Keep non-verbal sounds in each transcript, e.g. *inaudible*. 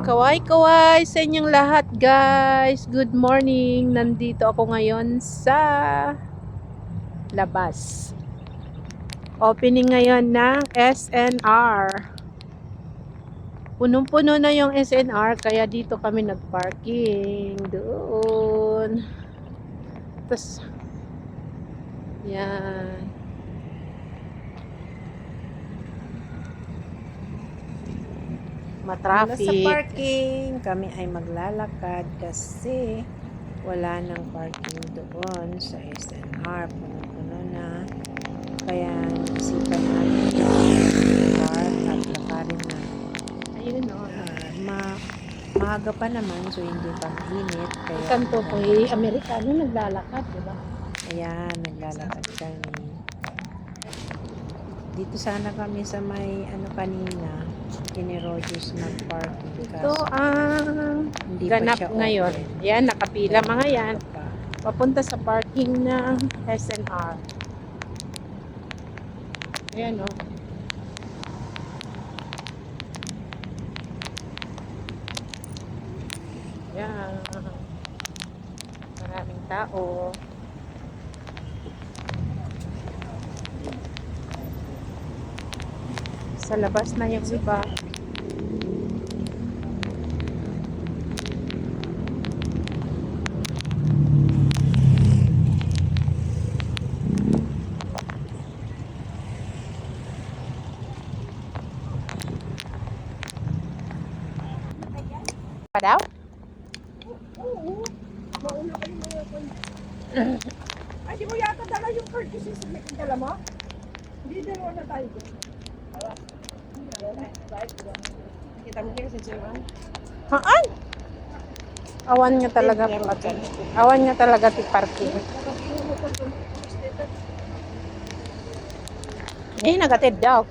Kaway-kaway sa inyong lahat guys. Good morning. Nandito ako ngayon sa labas. Opening ngayon ng SNR. Punong-puno na yung SNR kaya dito kami nagparking. Doon. Tapos, yan. Mula sa Matraffic. parking, kami ay maglalakad kasi wala nang parking doon sa SNR. Puno-puno na. Kaya isipan namin park at lakarin na. Ayun o. Ah, ma maaga pa naman so hindi pa mainit. Kaya, Kanto ko eh, Amerikano naglalakad, di ba? Ayan, naglalakad kami. Dito sana kami sa may ano kanina, kini Rogers mag-parking. Ito kaso ang hindi ganap ngayon. open. Yan, nakapila mga yan. Pa. Papunta sa parking ng SNR. Ayan o. Yan. Maraming tao. Sa labas na yung iba. Pa daw? Ay, di mo yata dala yung card kasi sa dala mo? Hindi, dalawa na tayo doon. Kita mo kayo sa? Haan? Awan nga talaga. Awan nga talaga ti parking. Eh, nagatid daw.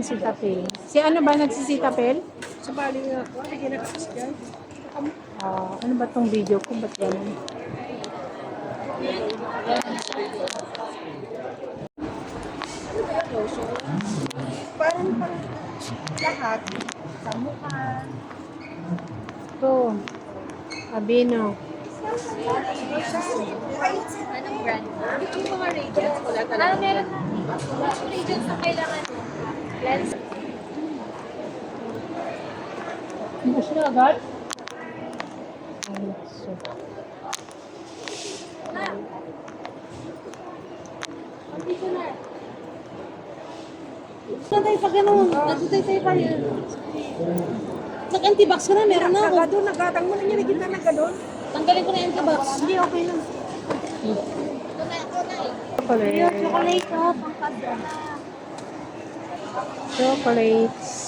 One sitapil. Si ano ba nagsisitapil? Sa bali nga ako, hindi dyan. Ah, ano ba tong video ko? Ba't ganun? Parang pang lahat. Sa mukha. Ito. Abino. Anong brand? Yung mga radiance wala talaga. Ah, meron na. Yung radiance na kailangan lens. Hindi siya agad? So. Tayo pag ganun? Natutay tayo pa yun. Nag-antibox ka na, meron na ako. Nagado, nagatang mo na niya, naging na nagadon. Tanggalin ko na yung antibox. Hindi, okay lang. Chocolate. Chocolate ko, pangkada. Chocolates.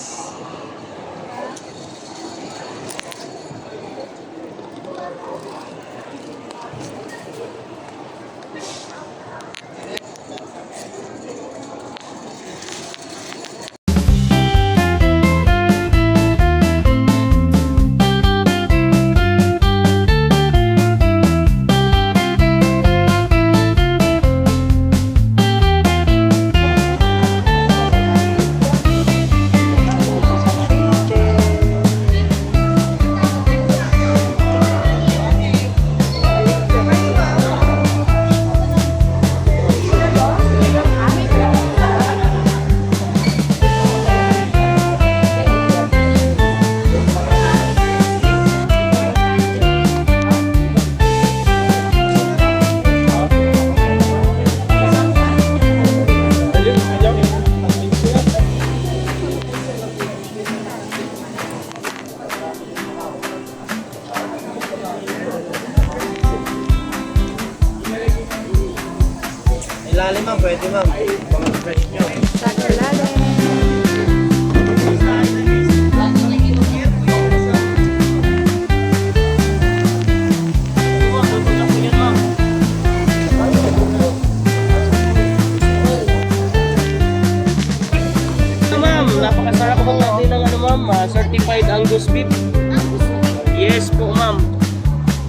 Certified Angus beef. Yes po ma'am.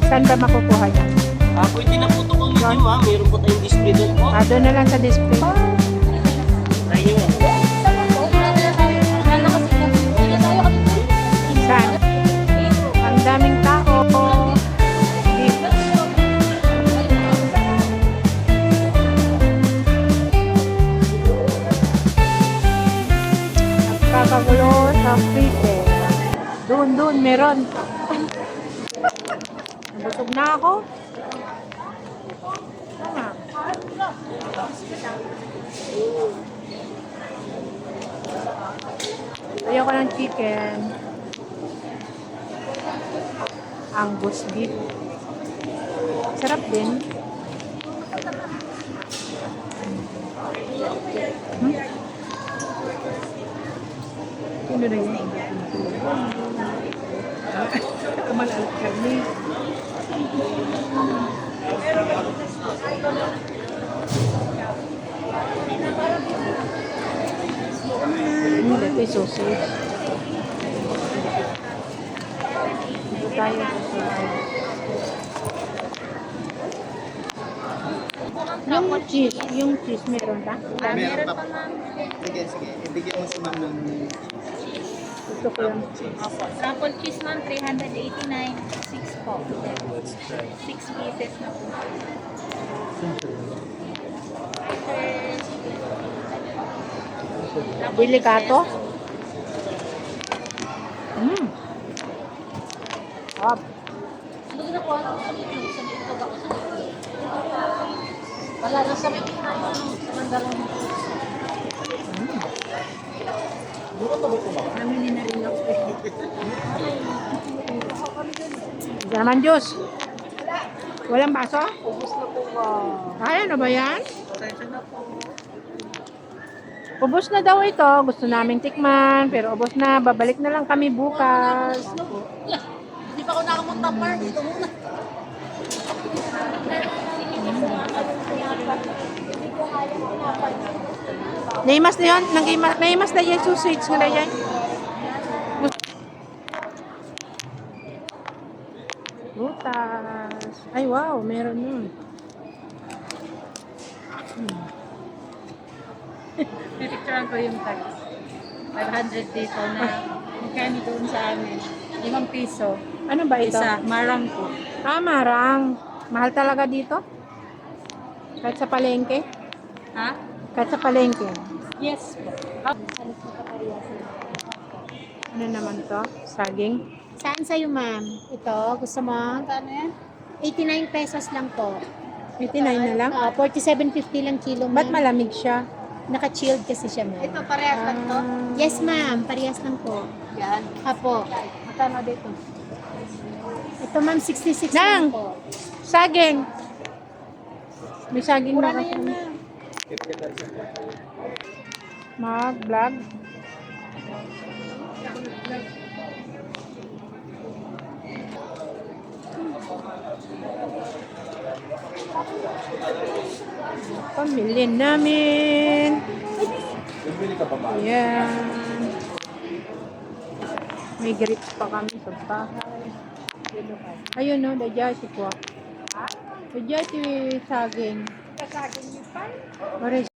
Saan ba makukuha yan? Ah, pwede na po ito kung hindi ma'am. Meron po tayong display doon po. Ah, doon na lang sa display. Try Doon, meron. Nabusog na ako. Tama. Ayoko ng chicken. Angus beef. Sarap din. Hmm? Sino na yun? Kamal al-karni. Hindi, Hmm, ito yung sausage. Ito tayo sausage. Yung cheese, yung cheese meron ba? Meron pa po. Sige, sige. Ibigyan mo si ma'am ng Gusto ko yung Opo. Sample cheese ma'am, 389. 6 po. 6 pieces na po. Delicato? Mmm. Up. na po, ano sa may Wala na sa ito sa Mandaran. Namili na rin ako. *laughs* Ito naman juice. Walang baso? Ubus na po ba? Kaya na ba yan? Ubus na daw ito. Gusto namin tikman. Pero ubus na. Babalik na lang kami bukas. Hindi pa ako nakamunta park. Dito muna. Naimas na yun. Naimas, naimas na yan. Suswitch nga na yan. Butas. Ay, wow. Meron nun. *laughs* Pipicturean ko yung tax. 500 dito na magkano doon sa amin. 5 piso. Ano ba ito? Isa, marang po. Ah, marang. Mahal talaga dito? Kahit sa palengke? Ha? Kahit sa palengke. Yes po. Ano naman to? Saging? Saan sa'yo, ma'am? Ito, gusto mo? Magkano yan? 89 pesos lang po. 89 na lang? Ah, 47.50 lang kilo, Ba't ma'am. malamig siya? Naka-chilled kasi siya, ma'am. Ito, parehas lang to. Ah, Yes, ma'am. Parehas lang po. Yan. Apo. Magkano dito? Ito, ma'am, 66 Nang! lang po. saging! May saging Mura na na yan na. Mag-vlog. Pamilya namin. Ayan. May grits pa kami sa bahay. Ayun no, dajati po. Dajati saging. Kasagin niyo pa. Orange.